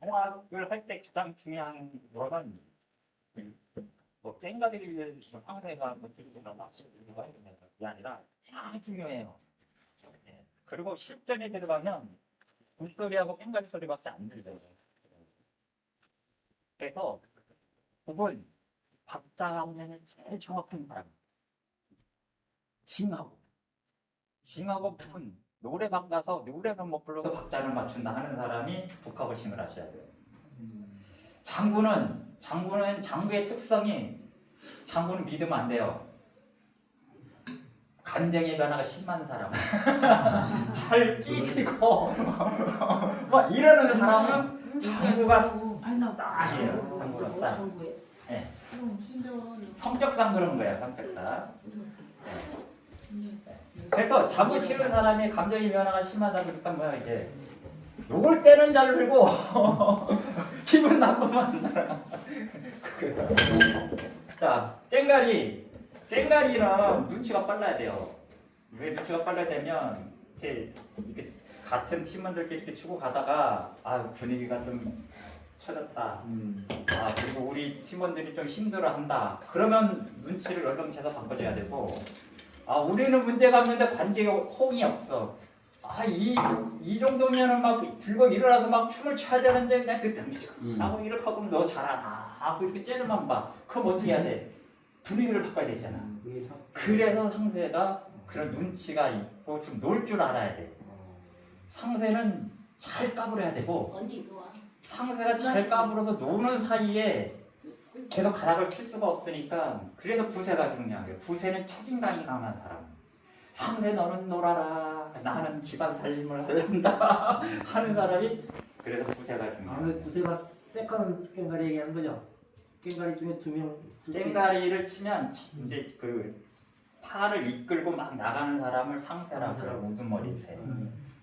공학을 할 때 가장 중요한 거는 뭐 땡가리를 상대가 뭐 들거나 막쓰는 게 아니라 다 중요해요. 예. 그리고 실전에 들어가면 물소리하고 땡가리 소리밖에 안 들려요. 그래서 그걸 박자 하면 제일 정확한 사람. 징하고 징하고 푼 노래방 가서 노래만 못 불러도 박자를 맞춘다 하는 사람이 국화고심을 하셔야 돼요. 장구는 장구는 장구의 특성이 장구는 믿으면 안 돼요. 간쟁이 변화가 심한 사람, 잘 끼지고 막 이러는 사람은 장구가 딱이에요. 장구가 딱. 예. 성격상 그런 거예요. 성격상. 그래서 자고 치는 사람이 감정의 변화가 심하다 그러니까 뭐야 이게 욕을 때는 잘 들고 기분 나쁘면 안 나라. 자 땡가리 땡가리는 눈치가 빨라야 돼요. 왜 눈치가 빨라야 되면 이렇게, 이렇게 같은 팀원들끼리 이렇게 치고 가다가 아 분위기가 좀 처졌다. 아 그리고 우리 팀원들이 좀 힘들어한다. 그러면 눈치를 얼른 해서 바꿔줘야 되고 아 우리는 문제가 없는데 관계에 호응이 없어. 아이 이 정도면은 막 들고 일어나서 막 춤을 춰야 되는데 그냥 뜨뜻미지고 음. 하고 이렇게 하고 너 잘하나 하고 이렇게 째려만 봐. 그럼 어떻게 해야 돼? 분위기를 바꿔야 되잖아. 그래서 상세가 그런 눈치가 있고 좀 놀 줄 알아야 돼. 상세는 잘 까불어야 되고 언니 이리 와. 상세가 잘 까불어서 노는 사이에 계속 가락을 칠 수가 없으니까 그래서 부세가 중요한 거예요. 부세는 책임감이 강한 사람. 상세 너는 놀아라. 나는 집안 살림을 한다. 하는 사람이 그래서 부세가 중요해요. 아무래도 구세가 세컨 깽가리 얘기하는 거죠? 깽가리 중에 두명 땡가리를 치면 이제 그 파를 이끌고 막 나가는 사람을 상세라고 해요. 우두머리 새.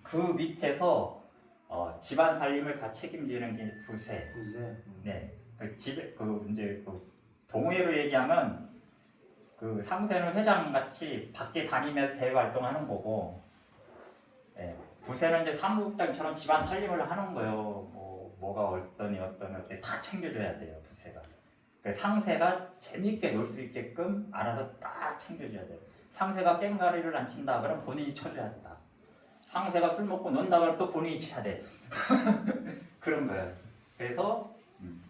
그 밑에서 어, 집안 살림을 다 책임지는 게 부세. 구세 네, 그 집에 그 이제 그 동호회로 얘기하면 그 상세는 회장 같이 밖에 다니면서 대외 활동하는 거고, 네, 부세는 이제 사무국장처럼 집안 살림을 하는 거예요. 뭐 뭐가 어떠니 어떠니 어떻게 다 챙겨줘야 돼요 부세가. 그 상세가 재밌게 놀 수 있게끔 알아서 딱 챙겨줘야 돼요. 상세가 깽가리를 안 친다 그러면 본인이 쳐줘야 된다. 상세가 술 먹고 논다 그러면 또 본인이 쳐야 돼. 그런 거예요. 그래서 음,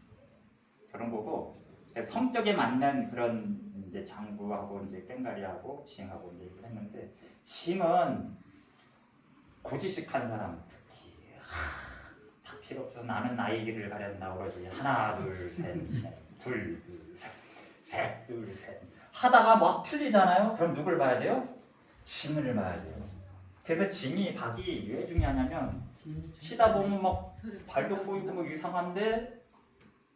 그런 거고 성격에 맞는 그런 이제 장구하고 이제 깽가리하고 징하고 얘기를 했는데 징은 고지식한 사람 특히 하, 다 필요 없어. 나는 나의 길을 가렸나 그러지. 하나 둘셋둘둘셋셋둘셋. 하다가 막 틀리잖아요? 그럼 누굴 봐야 돼요? 징을 봐야 돼요. 그래서 징이 박이 왜 중요하냐면 치다 보면 막 발도 꼬이고 뭐 이상한데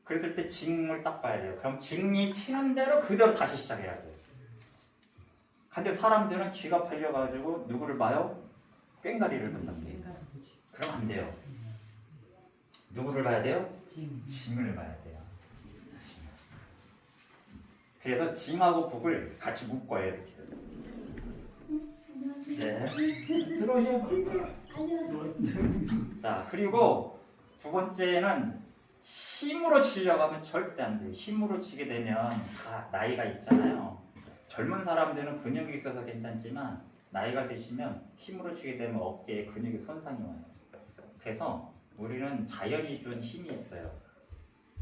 그랬을 때 징을 딱 봐야 돼요. 그럼 징이 치는 대로 그대로 다시 시작해야 돼요. 근데 사람들은 귀가 팔려가지고 누구를 봐요? 꽹가리를 말이에요. 그럼 안 돼요. 누구를 봐야 돼요? 징을 봐야 돼요. 징. 그래서 징하고 국을 같이 묶어요 이렇게. 네. 들어오세요. 자 그리고 두 번째는 힘으로 치려고 하면 절대 안 돼요. 힘으로 치게 되면 다 나이가 있잖아요. 젊은 사람들은 근육이 있어서 괜찮지만 나이가 드시면 힘으로 치게 되면 어깨에 근육이 손상이 와요. 그래서 우리는 자연이 준 힘이 있어요.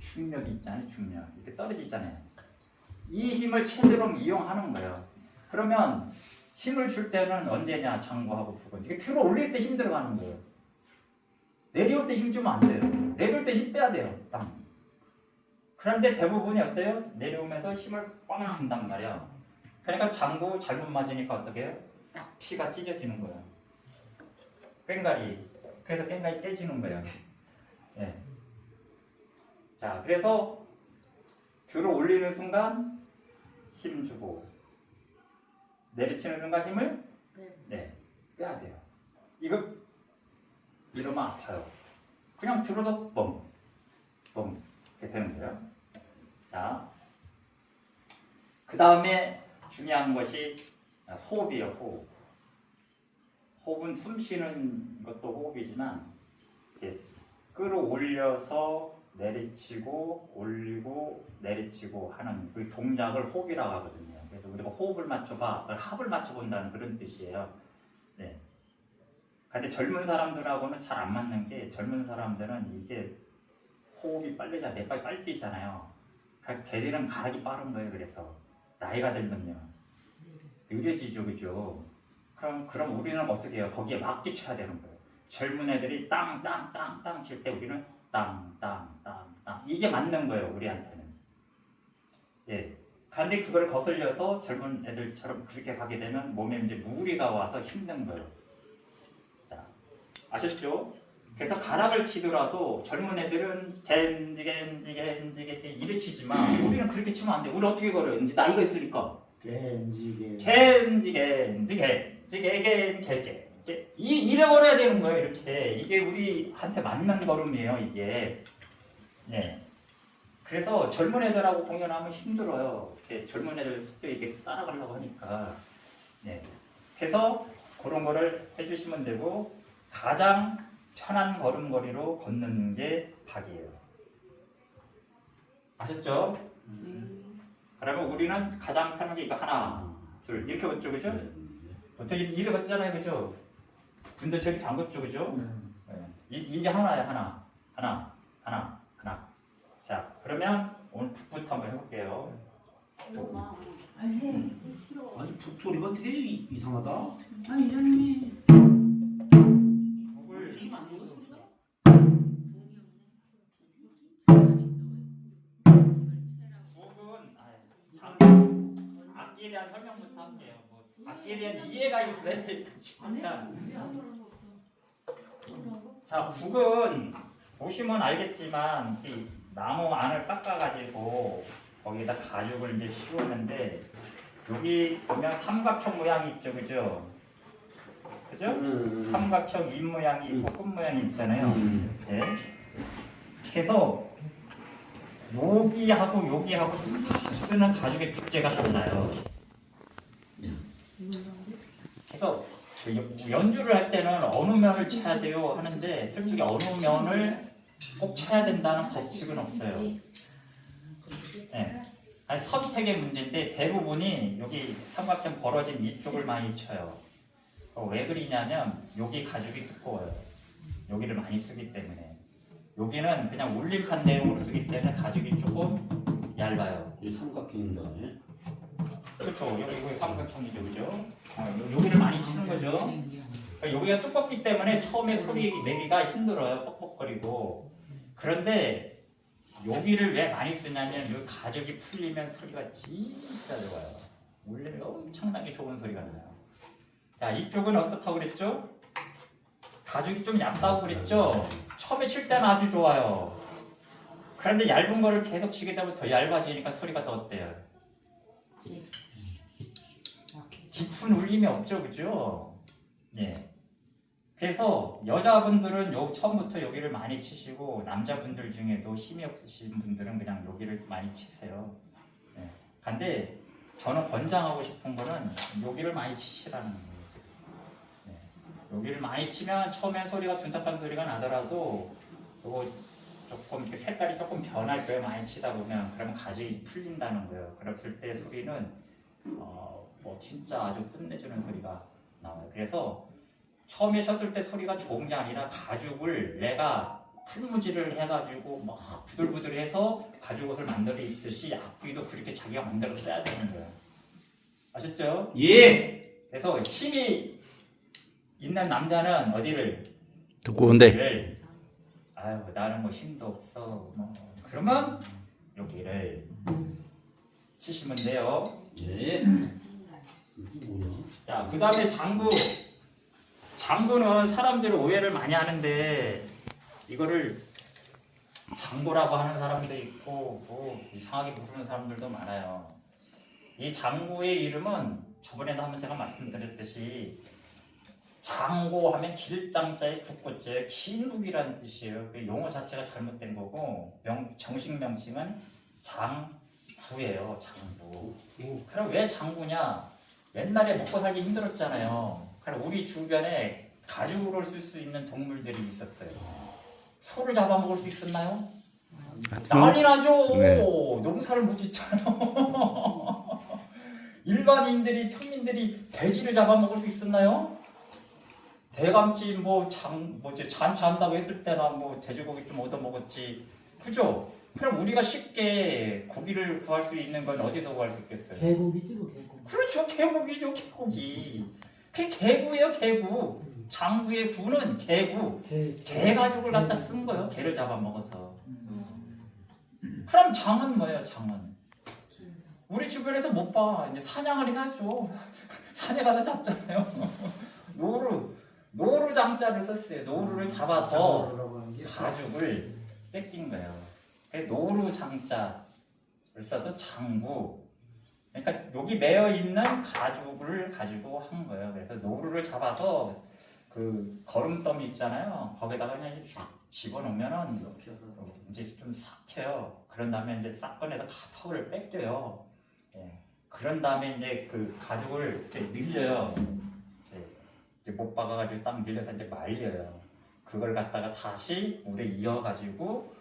중력이 있잖아요. 중력. 이렇게 떨어지잖아요. 이 힘을 최대로 이용하는 거예요. 그러면 힘을 줄 때는 언제냐 장구하고 부근 이게 들어 올릴 때 힘 들어가는 거예요. 내려올 때 힘 주면 안 돼요. 내려올 때 힘 빼야 돼요. 땅. 그런데 대부분이 어때요? 내려오면서 힘을 꽝 준단 말이야. 그러니까 장구 잘못 맞으니까 어떻게 해요? 피가 찢어지는 거야. 꽹가리. 그래서 꽹가리 떼지는 거예요. 예. 자, 그래서 들어 올리는 순간 힘 주고 내리치는 순간 힘을 네 빼야 돼요. 이거 이러면 아파요. 그냥 들어서 뻥, 뻥 이렇게 되는 거예요. 자, 그 다음에 중요한 것이 호흡이에요. 호흡. 호흡은 숨 쉬는 것도 호흡이지만 이렇게 끌어올려서 내리치고 올리고 내리치고 하는 그 동작을 호흡이라고 하거든요. 그래서 우리가 호흡을 맞춰봐, 합을 맞춰본다는 그런 뜻이에요. 네. 근데 젊은 사람들하고는 잘 안 맞는 게 젊은 사람들은 이게 호흡이 빠르자, 내빨 빨리 뛰잖아요. 걔들은 가락이 빠른 거예요. 그래서 나이가 들면요 느려지죠, 그죠? 그럼 그럼 우리는 어떻게 해요? 거기에 맞게 쳐야 되는 거예요. 젊은 애들이 땅 땅 땅 땅 칠 때 우리는 땅 땅 땅 땅 이게 맞는 거예요 우리한테는 예 근데 그걸 거슬려서 젊은 애들처럼 그렇게 가게 되면 몸에 이제 무리가 와서 힘든 거예요 자 아셨죠? 그래서 가락을 치더라도 젊은 애들은 겐지게 겐지게 겐지게 이래 치지만 우리는 그렇게 치면 안 돼 우리 어떻게 걸어요? 이제 나이가 있으니까 겐지게 겐지게 겐지게 겐지게 겐지게 이 이래 걸어야 되는 거예요 이렇게 이게 우리한테 맞는 걸음이에요 이게 네 그래서 젊은 애들하고 공연하면 힘들어요 이렇게 젊은 애들 속도 이게 따라가려고 하니까 네 그래서 그런 거를 해주시면 되고 가장 편한 걸음걸이로 걷는 게 박이에요 아셨죠? 그러면 우리는 가장 편한 게 이거 하나 둘 이렇게 걷죠 그죠? 보통 이- 이래 걷잖아요 그죠? 근데 저렇게 안 걷죠 그죠? 네. 이, 이게 하나야 하나 하나 하나 하나 자 그러면 오늘 북부터 한번 해볼게요 아니. 아니 북소리가 되게 이- 이상하다. 아니 이장님 이 북을 이거 안 되고 있어? 북은 아이, 장 악기에 대한 설명부터 할게요. 뭐 악기에 대한 이해가 있어야 일단 일단 자, 북은 보시면 알겠지만 이 나무 안을 깎아가지고 거기다 가죽을 이제 씌우는데 여기 보면 삼각형 모양이 있죠, 그죠? 그죠? 음. 삼각형 입 모양이 있고 끝 모양이 있잖아요. 음. 네. 그래서 여기하고 여기하고 쓰는 가죽의 두께가 달라요. 그래서 그 연- 연주를 할 때는 어느 면을 쳐야 돼요 하는데 솔직히 어느 면을 꼭 쳐야 된다는 법칙은 없어요. 네. 아니, 선택의 문제인데 대부분이 여기 삼각형 벌어진 이쪽을 많이 쳐요. 어, 왜 그러냐면 여기 가죽이 두꺼워요. 여기를 많이 쓰기 때문에 여기는 그냥 울림판 내용으로 쓰기 때문에 가죽이 조금 얇아요. 이 삼각형인가? 예? 그렇죠. 여기 여기 삼각형이죠, 그죠? 어, 요- 여기를 많이 치는 거죠. 그러니까 여기가 두껍기 때문에 처음에 소리 내기가 힘들어요. 뻑뻑거리고. 그런데 여기를 왜 많이 쓰냐면 이 가죽이 풀리면 소리가 진짜 좋아요. 울림이 엄청나게 좋은 소리가 나요. 자, 이쪽은 어떻다고 그랬죠? 가죽이 좀 얇다고 그랬죠? 처음에 칠 때는 아주 좋아요. 그런데 얇은 거를 계속 치게 되면 더 얇아지니까 소리가 더 어때요? 깊은 울림이 없죠, 그죠? 예. 그래서 여자분들은 요 처음부터 여기를 많이 치시고 남자분들 중에도 힘이 없으신 분들은 그냥 여기를 많이 치세요. 예. 근데 저는 권장하고 싶은 거는 여기를 많이 치시라는 거예요. 예. 여기를 많이 치면 처음엔 소리가 둔탁한 소리가 나더라도 그거 조금 이렇게 색깔이 조금 변할 거예요. 많이 치다 보면 그러면 가죽이 풀린다는 거예요. 그랬을 때 소리는 어, 뭐 진짜 아주 끝내주는 소리가 나와요. 그래서 처음에 쳤을 때 소리가 좋은 게 아니라 가죽을 내가 풀무질을 해가지고 막 부들부들해서 가죽 옷을 만들어 입듯이 악기도 그렇게 자기가 만들어 써야 되는 거예요. 아셨죠? 예. 그래서 힘이 있는 남자는 어디를 두꺼운데 여기를 아유 나는 뭐 힘도 없어 뭐 그러면 여기를 치시면 돼요. 예. 이게 뭐야? 자, 그 다음에 장구. 장구는 사람들이 오해를 많이 하는데, 이거를 장구라고 하는 사람도 있고, 뭐, 이상하게 부르는 사람들도 많아요. 이 장구의 이름은 저번에도 한번 제가 말씀드렸듯이, 장고 하면 길장자에 국고자에 긴 북이라는 뜻이에요. 그 용어 자체가 잘못된 거고, 명, 정식 명칭은 장부예요, 장부. 그럼 왜 장구냐? 옛날에 먹고 살기 힘들었잖아요. 그럼 우리 주변에 가죽으로 쓸 수 있는 동물들이 있었어요. 소를 잡아먹을 수 있었나요? 아, 난리 나죠. 네. 농사를 못 짓잖아요. 일반인들이 평민들이 돼지를 잡아먹을 수 있었나요? 대감집 뭐장 뭐지 잔치한다고 했을 때나 뭐 돼지고기 좀 얻어 먹었지. 그죠? 그럼 우리가 쉽게 고기를 구할 수 있는 건 어디서 구할 수 있겠어요? 개고기지 뭐 개고기. 그렇죠. 개고기죠, 개고기. 그게 개구예요, 개구. 장구의 구는 개구. 개. 개 가죽을 갖다 쓴 거예요. 개를 잡아먹어서. 그럼 장은 뭐예요, 장은? 우리 주변에서 못 봐. 이제 사냥을 해야죠. 산에 가서 잡잖아요. 노루, 노루 장자를 썼어요. 노루를 잡아서 하는 게 가죽을 뺏긴 거예요. 노루 장자를 써서 장구. 그러니까 여기 매여 있는 가죽을 가지고 한 거예요. 그래서 노루를 잡아서 그 거름더미 있잖아요. 거기다가 그냥 싹 집어넣으면은 썩혀서. 이제 좀 삭혀요. 그런 다음에 이제 싹 꺼내서 가턱을 뺏겨요. 예. 그런 다음에 이제 그 가죽을 이렇게 늘려요. 이제, 못 박아가지고 딱 늘려서 이제 말려요. 그걸 갖다가 다시 물에 이어가지고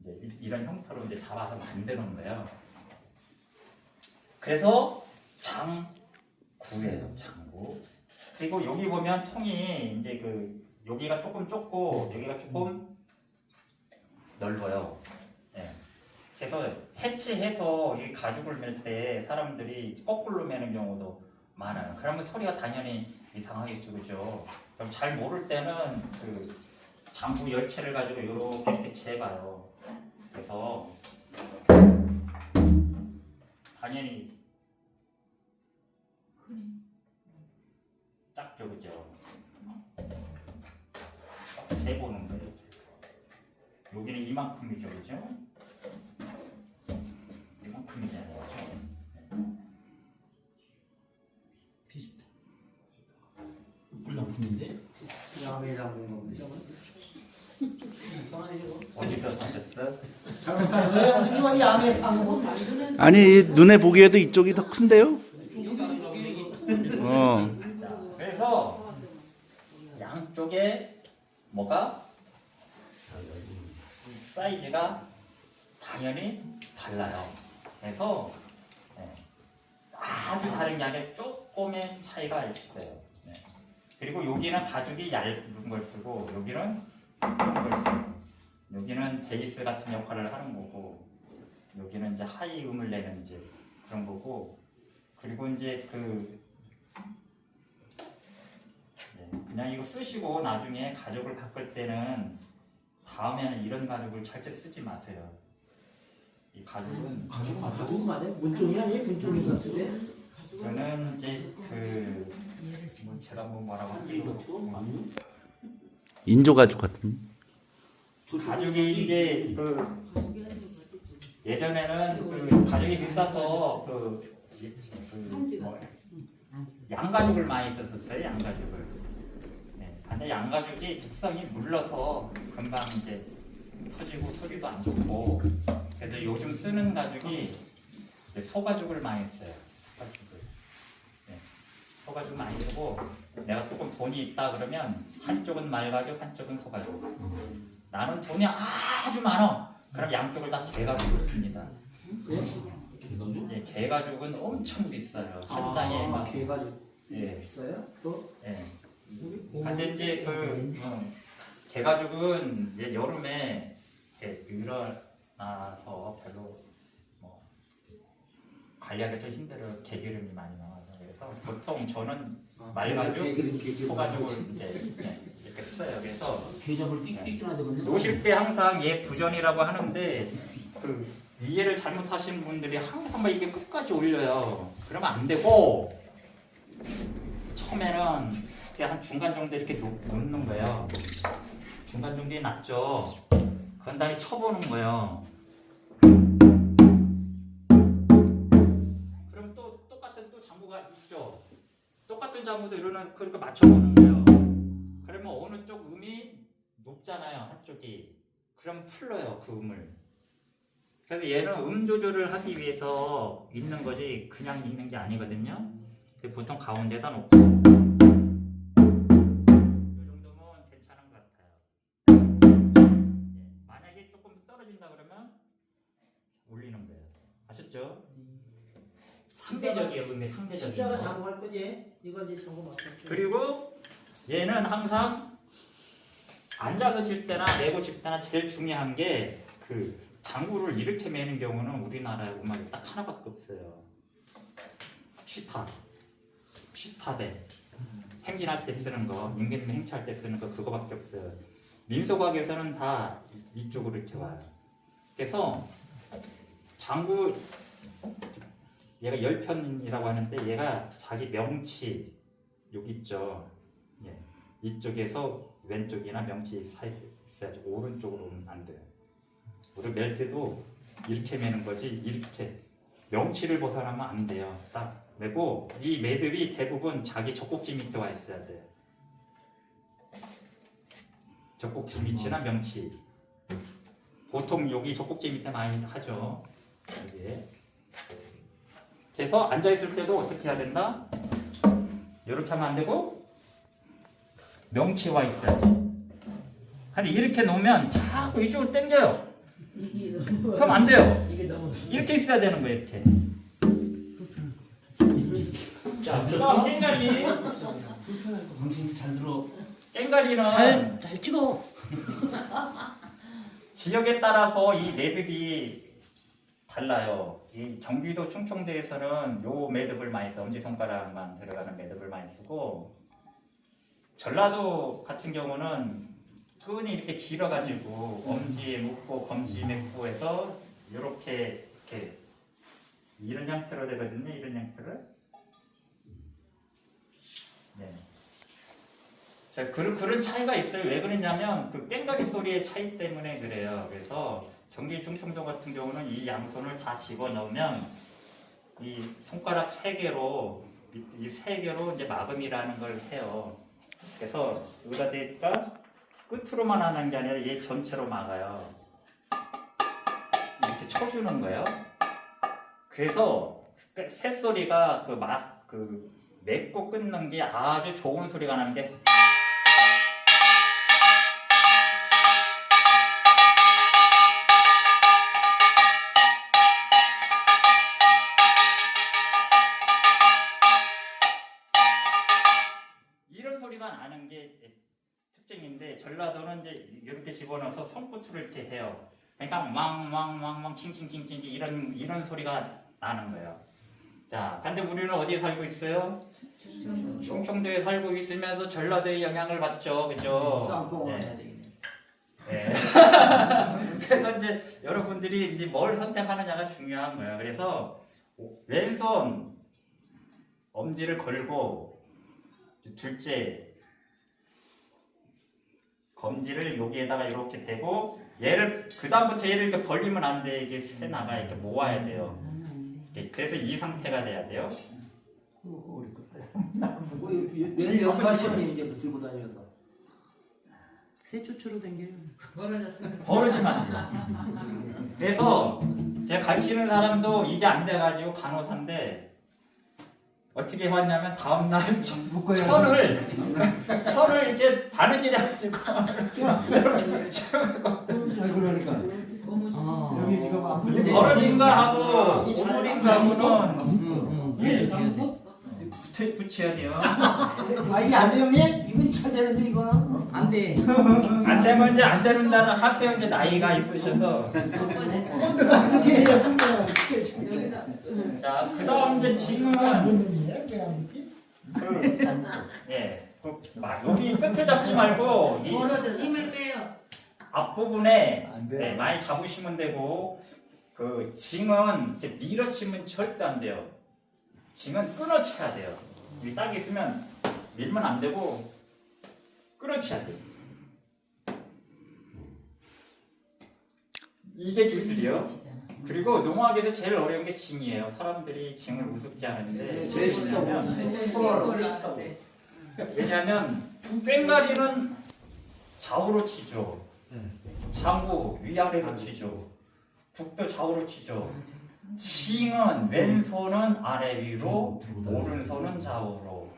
이제 이- 이런 형태로 이제 잡아서 만드는 거예요. 그래서 장구예요, 장구. 그리고 여기 보면 통이 이제 그 여기가 조금 좁고 여기가 조금 넓어요. 예. 그래서 해치해서 이 가죽을 멜때 사람들이 거꾸로 매는 경우도 많아요. 그러면 소리가 당연히 이상하겠죠, 그죠? 그럼 잘 모를 때는 그 장구 열채를 가지고 이렇게 이렇게 재봐요. 그래서 당연히 작죠, 그죠? 재보는 거예요. 여기는 이만큼이죠, 그죠? 이만큼이잖아요. 야외 담은 건데. 이상하네 저거. 어디서 사셨어? 잘못. 아니 이 눈에 보기에도 이쪽이 더 큰데요? 어. 자, 그래서 양쪽에 뭐가 사이즈가 당연히 달라요. 그래서 네, 아주 다른 게 아니라 조금의 차이가 있어요. 네. 그리고 여기는 가죽이 얇은 걸 쓰고 여기는 얇은 걸 쓰고 여기는 베이스 같은 역할을 하는 거고 여기는 이제 하이 음을 내는 이제 그런 거고 그리고 이제 그 네, 그냥 이거 쓰시고 나중에 가죽을 바꿀 때는 다음에는 이런 가죽을 절대 쓰지 마세요. 이 가죽은 가죽 맞아? 가죽 맞아요? 문종이 아니에요? 문종인 것 같은데. 저는 이제 그 뭐 제가 뭐 뭐라고 할지 아니요? 인조 가죽 같은. 가죽이 이제 그 예전에는 그 가죽이 비싸서 그, 그 뭐, 양가죽을 많이 썼었어요. 양가죽을. 네. 근데 양가죽이 특성이 물러서 금방 이제 터지고 소리도 안 좋고 그래서 요즘 쓰는 가죽이 소가죽을 많이 써요. 소가죽을. 네. 소가죽 많이 쓰고 내가 조금 돈이 있다 그러면 한쪽은 말가죽, 한쪽은 소가죽. 나는 돈이 아주 많아. 그럼 양쪽을 다 개가죽을 씁니다. 예? 개가죽? 예, 개가죽은 엄청 비싸요. 한 아, 장에 막 개가죽 예, 있어요? 또 예. 근데 이제 그 어, 개가죽은 이제 여름에 이렇게 늘어나서 별로 뭐 관리하기 좀 힘들어요. 개기름이 많이 그래서 보통 저는 말가죽, 개기름 개기름. 소가죽을 이제 네, 이렇게 써요. 그래서 개잡을 띡띡이나 되겠네. 놓으실 때 항상 얘 부전이라고 하는데 그 이해를 잘못하시는 분들이 항상 막 이게 끝까지 올려요. 그러면 안 되고 처음에는 그냥 한 중간 정도 이렇게 놓, 놓는 거예요. 중간 정도에 놨죠. 그런 다음에 쳐보는 거예요. 장구가 있죠. 똑같은 장구도 이러는 그렇게 맞춰보는 거예요. 그러면 어느 쪽 음이 높잖아요 한쪽이 그럼 풀러요 그 음을 그래서 얘는 음 조절을 하기 위해서 있는 거지 그냥 있는 게 아니거든요 보통 가운데다 놓고 이 정도면 괜찮은 것 같아요 떨어진다 그러면 올리는 거예요. 아셨죠? 상대적이에요, 근데 상대적인 십자가 거. 잠궈할 거지? 이건 이제 잠궈 맞겠지. 그리고 얘는 항상 앉아서 칠 때나 메고 칠 때나 제일 중요한 게 그 장구를 이렇게 매는 경우는 우리나라 음악이 딱 하나밖에 없어요. 시타, 시타대. 행진할 때 쓰는 거, 임금 행차할 때 쓰는 거 그거밖에 없어요. 민속악에서는 다 이- 이쪽으로 이렇게 와요. 그래서 장구 얘가 열편이라고 하는데 얘가 자기 명치 여기 있죠. 예. 이쪽에서 왼쪽이나 명치 사이에 있어야지 오른쪽으로는 안 돼요. 우리 멜 때도 이렇게 매는 거지 이렇게 명치를 벗어나면 안 돼요. 딱 매고 이 매듭이 대부분 자기 젖꼭지 밑에 와 있어야 돼. 젖꼭지 밑이나 명치. 보통 여기 젖꼭지 밑에 많이 하죠. 여기에. 그래서 앉아 있을 때도 어떻게 해야 된다? 이렇게 하면 안 되고 명치와 있어야지. 근데 이렇게 놓으면 자꾸 이쪽으로 당겨요. 그럼 안 돼요. 이렇게 있어야 되는 거예요. 이렇게. 자, 그다음 깽가리. 당신 잘 들어. 깽가리는 잘 잘 찍어. 지역에 따라서 이 매듭이 달라요. 이 경기도 충청도에서는 요 매듭을 많이 써. 엄지손가락만 들어가는 매듭을 많이 쓰고 전라도 같은 경우는 끈이 이렇게 길어가지고 엄지에 묶고 검지에 묶고 해서 이렇게 이렇게 이런 형태로 되거든요. 이런 형태를. 네. 자, 그런, 그런 차이가 있어요. 왜 그러냐면, 그 깽가리 소리의 차이 때문에 그래요. 그래서, 경기 충청도 같은 경우는 이 양손을 다 집어 넣으면, 이 손가락 세 개로, 이 세 개로 이제 마금이라는 걸 해요. 그래서, 여기다 대니까 끝으로만 하는 게 아니라 얘 전체로 막아요. 이렇게 쳐주는 거예요. 그래서, 새소리가 그 막, 그, 맺고 끊는 게 아주 좋은 소리가 나는 게 전라도는 이제 이렇게 집어넣어서 손끝으로 이렇게 해요. 그러니까 왕왕왕왕 칭칭칭칭 이런 이런 소리가 나는 거예요. 자, 근데 우리는 어디에 살고 있어요? 충청도에 살고 있으면서 전라도의 영향을 받죠, 그죠? 네. 네. 그래서 이제 여러분들이 이제 뭘 선택하느냐가 중요한 거예요. 그래서 왼손 엄지를 걸고 둘째 검지를 여기에다가 이렇게 대고 얘를 그 다음부터 얘를 이렇게 벌리면 안 돼. 이게 새 나가 이렇게 모아야 돼요. 네, 그래서 이 상태가 돼야 돼요. 거야. 뭐 매일 이제 들고 다니면서. 새 쭈쭈로 댕겨요. 벌어졌으면 버릇이면 안 돼요. 그래서 제가 가르치는 사람도 이게 안 돼가지고 간호사인데 어떻게 해왔냐면 다음 날 철을 철을 이렇게 바느질해 가지고 그러니까. 너무 여기 지금 아픈데 벌어진가 하고 오물인가 하고는. 예, 돼. 붙여, 붙여야 돼요. 아 이게 안 돼요 형님? 이건 잘 되는데 이거는 안 돼. 안 되면 이제 안 되는다는 하세요. 이제 나이가 있으셔서. 이렇게 해야 끝나요. 자, 그 다음 이제 지금은 그, 예, 그, 막 여기 끝을 잡지 말고 이 벌어져 힘을 빼요. 앞부분에 안 돼. 네, 많이 잡으시면 되고 그 징은 이렇게 밀어치면 절대 안 돼요. 징은 끊어쳐야 돼요. 여기 딱 있으면 밀면 안 되고 끊어쳐야 돼요. 이게 기술이요. 그리고 농악에서 제일 어려운 게 징이에요. 사람들이 징을 우습게 하는데 네, 제일 손으로 쉽고 쉽다고. 왜냐하면 꽹가리는 좌우로 치죠. 장구 위아래로 치죠. 북도 좌우로 치죠. 칭은 왼손은 아래 위로, 오른손은 좌우로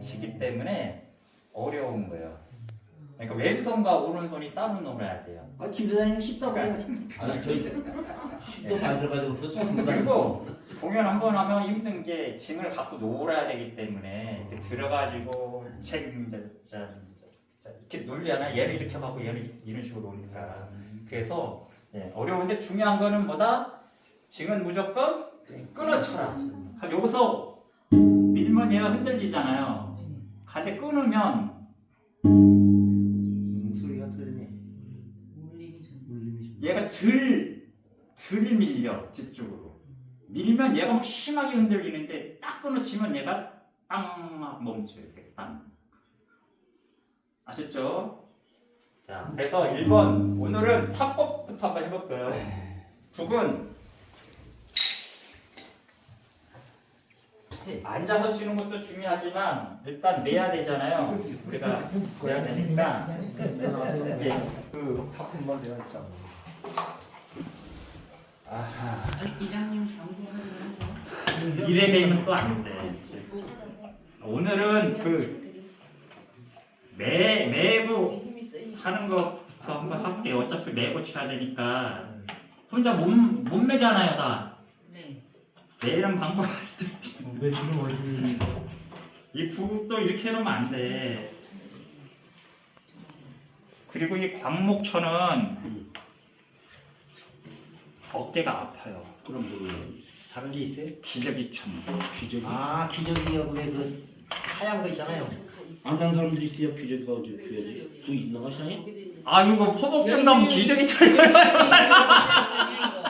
치기 때문에 어려운 거예요. 그러니까 왼손과 오른손이 따로 놀아야 돼요. 아, 김 사장님 쉽다고 생각해. 아 저희 쉽도 많이 들어가지고 또 그리고 공연 한 번 하면 힘든 게 짐을 갖고 놀아야 되기 때문에 이렇게 들어가지고 책 이제 자, 자, 자, 이렇게 놀잖아. 얘는 이렇게 하고 얘는 이런 식으로 노니까. 그래서 예, 어려운데 중요한 거는 뭐다? 짐은 무조건 끊어쳐라. 그럼 여기서 밀면 얘가 흔들리잖아요. 근데 끊으면 소리가 들리네. 울림이 얘가 덜, 덜 밀려 뒤쪽으로 밀면 얘가 막 심하게 흔들리는데 딱 끊어치면 얘가 땅 멈춰요 이렇게 땅 아셨죠? 자 그래서 1번 오늘은 탑법부터 한번 해볼까요? 북은 앉아서 치는 것도 중요하지만 일단 매야 되잖아요 우리가 매야 되니까 이게 그 타품만 되니까. 아하 이장님 장구하는 이래 되면 또 안 돼. 오늘은 그 매, 매부 하는 거부터 한번 할게요. 어차피 매고 쳐야 되니까. 혼자 못, 못 매잖아요, 다. 네. 매는 방법. 매주는 원리 이 부국도 이렇게 해놓으면 안 돼. 그리고 이 광목초는 어깨가 아파요. 그럼 뭐 다른 게 있어요? 기저귀천. 귀저귀 아, 기저귀 여기에 그 하얀 거 있잖아요. 안 사는 사람들이 뒤에 귀저귀가 어디 귀저귀 그 있는 거 시장에? 아, 이거 포복증 나면 기저귀천. 음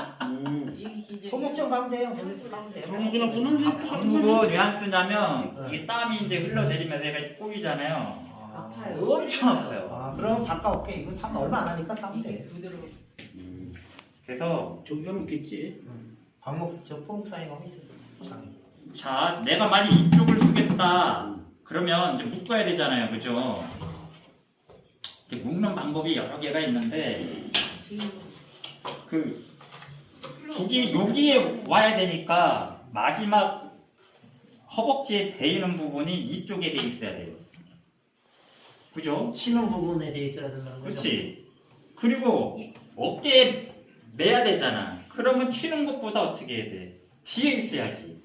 저기 가면 돼요. 소목이나 보는 광목은 왜안 쓰냐면 이 땀이 이제 흘러내리면서 얘가 꼬이잖아요. 아파요. 엄청 아파요. 아, 그럼 바꿔올게. 이거 사면 얼마 안 하니까 사면 이게 돼. 부드러워. 그래서 저기 가면 있겠지 광목 저 가면 있어요. 장에. 자 내가 만약 이쪽을 쓰겠다 그러면 이제 묶어야 되잖아요 그죠 이렇게 묶는 방법이 여러 개가 있는데 그 북이 여기에 와야 되니까 마지막 허벅지에 대이는 부분이 이쪽에 돼 있어야 돼요. 그죠? 치는 부분에 돼 있어야 된다는 거죠. 그렇지 그리고 어깨에 매야 되잖아. 그러면 튀는 것보다 어떻게 해야 돼? 뒤에 있어야지.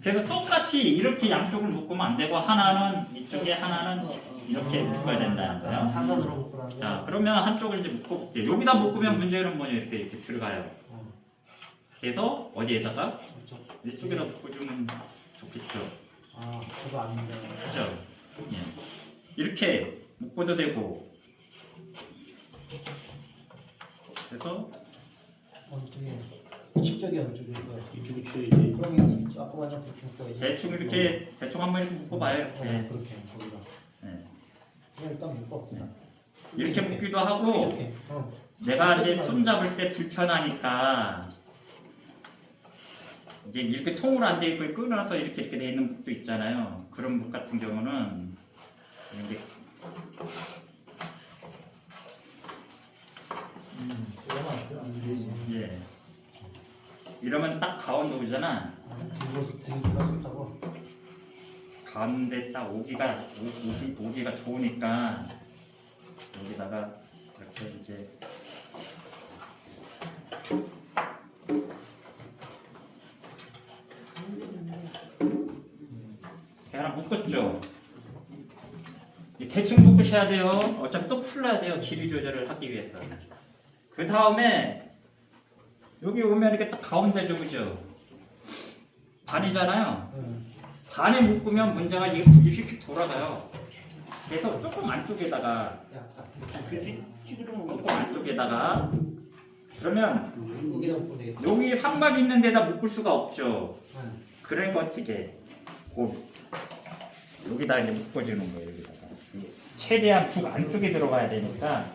그래서 똑같이 이렇게 양쪽을 묶으면 안 되고 하나는 이쪽에 하나는 이렇게 묶어야 된다는 아, 거예요. 사선으로 묶으라는 거. 자, 그러면 한쪽을 이제 묶어볼게요. 여기다 묶으면 문제는 뭐냐 이렇게 이렇게 들어가요. 그래서 어디에다가 이쪽에다 묶어주면 좋겠죠. 아, 저도 안 된다. 그죠? 예. 이렇게 묶어도 되고. 그래서 어쪽에 쪽일 거야? 이쪽에 쳐야지 그럼 여기 아까 완전 그렇게 묶어야지. 대충 이렇게 대충 한번 이렇게 묶어봐요. 어, 이렇게. 그렇게 거기다. 일단 묶어. 이렇게 묶기도 하고 이렇게. 어. 내가 이제 손 잡을 때 불편하니까 이제 이렇게 통으로 안 돼 있고 끊어서 이렇게 이렇게 돼 있는 북도 있잖아요. 그런 북 같은 경우는 이제 음. 예 이러면 딱 가운데 오잖아. 들기가 좋다고. 가운데 딱 오기가 오, 오기 오기가 좋으니까 여기다가 이렇게 이제 하나 묶었죠. 이 대충 묶으셔야 돼요. 어차피 또 풀러야 돼요. 길이 조절을 하기 위해서. 그 다음에 여기 오면 이렇게 딱 가운데죠, 그죠? 반이잖아요. 응. 반에 묶으면 문제가 이게 휙휙 돌아가요. 그래서 조금 안쪽에다가. 조금 안쪽에다가 그러면. 여기 삼각 있는 데다 묶을 수가 없죠. 응. 그러니까 어떻게 고 여기다 이제 묶어주는 거예요. 여기다가 최대한 북 안쪽에 들어가야 되니까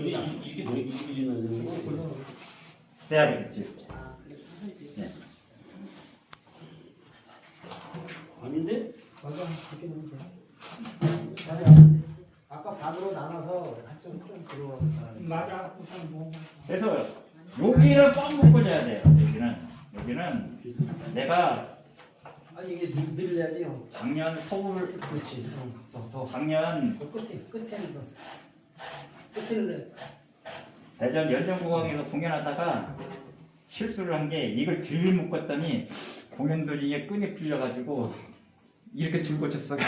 이게 이- 이게 뭐 이게 되겠지. 여기를 꽉 묶어줘야 돼요. 여기는 여기는 내가 아, 아니 이게 늘- 늘려야지 형. 작년 서울 그렇지. 형. 더 더. 작년 더 끝에 끝에는 더. 끝에를 대전 연정공항에서 공연하다가 실수를 한 게 이걸 들 묶었더니 공연 도중에 끈이 풀려가지고 이렇게 줄 고 쳤어.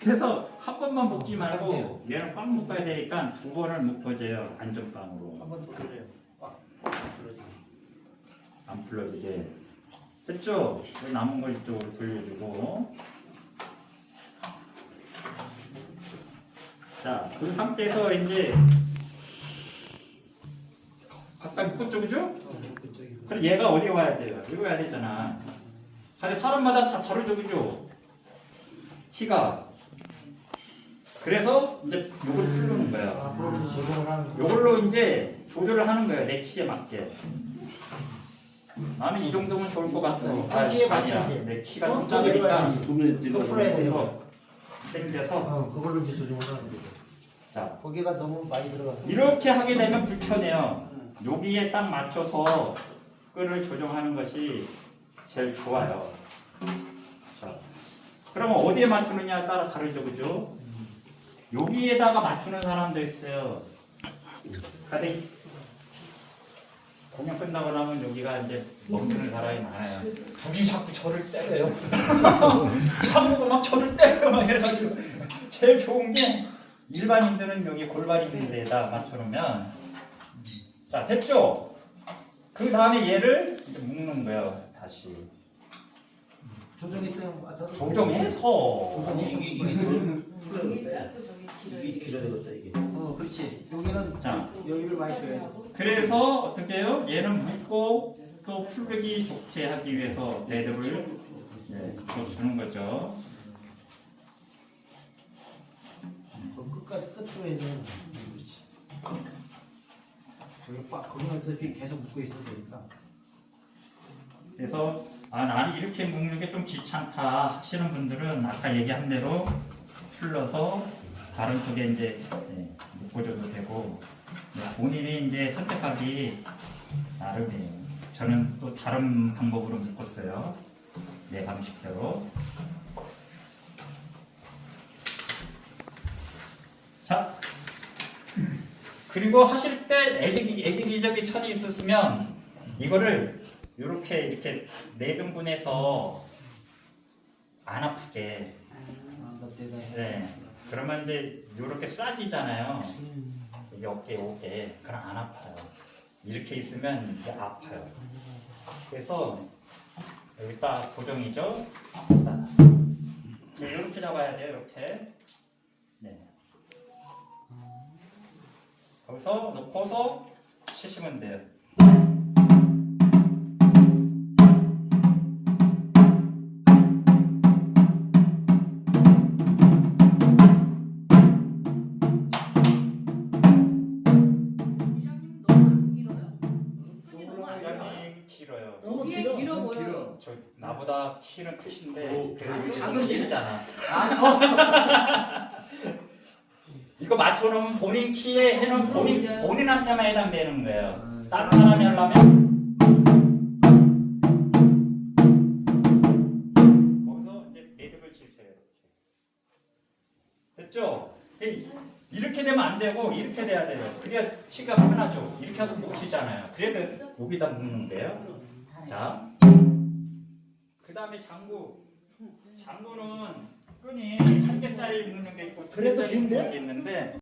그래서 한 번만 묶지 말고 얘는 꽉 묶어야 되니까 두 번을 묶어줘요 안전빵으로 한 번 더 돌려요. 꽉. 돌려줘. 안 풀러지게 됐죠? 그 남은 걸 이쪽으로 돌려주고 자그 상태에서 이제 아까 묶었죠 그죠? 어, 그쪽이. 그럼 얘가 어디 와야 돼요? 여기 와야 되잖아. 근데 사람마다 다 다르죠, 그죠? 키가. 그래서 이제 요걸 풀는 거예요. 앞으로 이제 조정을 하는 거. 요걸로 이제 조절을 하는 거예요, 내 키에 맞게. 나는 이 정도면 좋을 것 같아. 아, 키에 아니야. 이제. 내 키가 어, 좀 작으니까 또 풀어야 돼요. 서 당겨서 어, 그걸로 이제 조정을 하는 거죠. 자 거기가 너무 많이 들어가서. 이렇게 하게 되면 불편해요. 여기에 딱 맞춰서 끈을 조정하는 것이 제일 좋아요. 자, 그러면 어디에 맞추느냐에 따라 다르죠, 그죠? 여기에다가 맞추는 사람도 있어요. 근데 공연 끝나고 나면 여기가 이제 멈추는 사람이 많아요. 둘이 자꾸 저를 때려요. 참고 막 저를 때려 막 이래가지고 제일 좋은 게 일반인들은 여기 골반 있는 데다 맞춰놓으면 자 됐죠? 그 다음에 얘를 이제 묶는 거예요 다시 조정했어요. 맞춰서. 조정해서 조정해서. 이게 이 이게 짧고 저기 길어요. 이게 길어졌다 이게. 어, 그렇지. 여기는 자 여기를 많이 줘야죠. 그래서 어떻게 해요? 얘는 묶고 또 풀기 좋게 하기 위해서 레드를 네, 더 주는 거죠 그 끝까지 끝으로 해서. 그렇지. 거기 빡 거기는 어차피 계속 묶고 있어야 되니까. 그래서 아 나는 이렇게 묶는 게 좀 귀찮다 하시는 분들은 아까 얘기한 대로 풀러서 다른 쪽에 이제 네, 묶어줘도 되고 네, 본인이 이제 선택하기 나름이에요. 저는 또 다른 방법으로 묶었어요. 내 방식대로. 자, 그리고 하실 때 애기 애기기적이 천이 있으시면 이거를 이렇게 이렇게 네 등분해서 안 아프게. 네. 그러면 이제 이렇게 쏴지잖아요. 음. 여기 어깨, 어깨. 그럼 안 아파요. 이렇게 있으면 이제 아파요. 그래서 여기 딱 고정이죠. 딱. 네, 이렇게 잡아야 돼요. 이렇게. 네. 거기서 놓고서 치시면 돼요. 키는 크신데 오, 그래도 작은 키잖아. 아, 이거 맞춰놓으면 본인 키에 해놓은 본인 그럼요. 본인한테만 해당되는 거예요. 아, 다른 사람이 하려면 거기서 이제 매듭을 치세요. 됐죠? 이렇게 되면 안 되고 이렇게 돼야 돼요. 그래야 치가 편하죠. 이렇게 하면 못 치잖아요. 그래서 여기다 묶는 거예요. 자, 그 다음에 장구. 장구는 끈이 한 개짜리 묶는 게 있고 두 그래도 개짜리 긴데? 묶는 게 있는데